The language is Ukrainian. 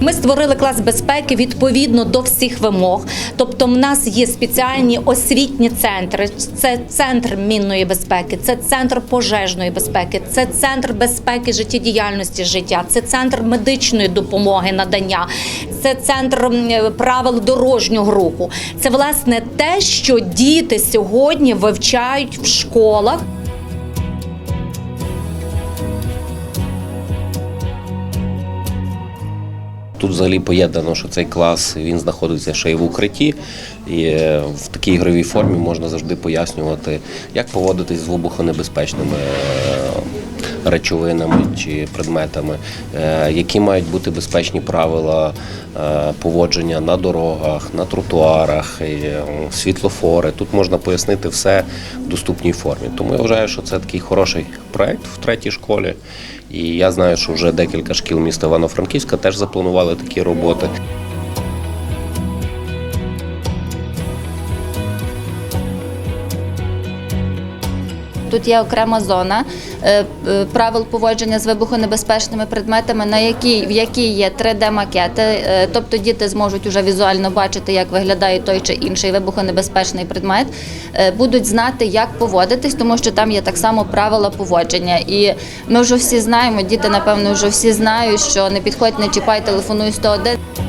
Ми створили клас безпеки відповідно до всіх вимог. Тобто, в нас є спеціальні освітні центри. Це центр мінної безпеки, це центр пожежної безпеки, це центр безпеки життєдіяльності життя, це центр медичної допомоги надання, це центр правил дорожнього руху. Це власне те, що діти сьогодні вивчають в школах. Тут взагалі поєднано, що цей клас він знаходиться ще й в укритті, і е, в такій ігровій формі можна завжди пояснювати, як поводитись з вибухонебезпечними е, речовинами чи предметами, е, які мають бути безпечні правила е, поводження на дорогах, на тротуарах, е, світлофори. Тут можна пояснити все в доступній формі. Тому я вважаю, що це такий хороший проект в третій школі. І я знаю, що вже декілька шкіл міста Івано-Франківська теж запланували такі роботи. Тут є окрема зона е, е, правил поводження з вибухонебезпечними предметами, на якій в якій є 3D-макети. Е, Тобто діти зможуть уже візуально бачити, як виглядає той чи інший вибухонебезпечний предмет, будуть знати, як поводитись, тому що там є так само правила поводження. І ми вже всі знаємо, діти напевно вже всі знають, що не підходь, не чіпай, телефонуй 101.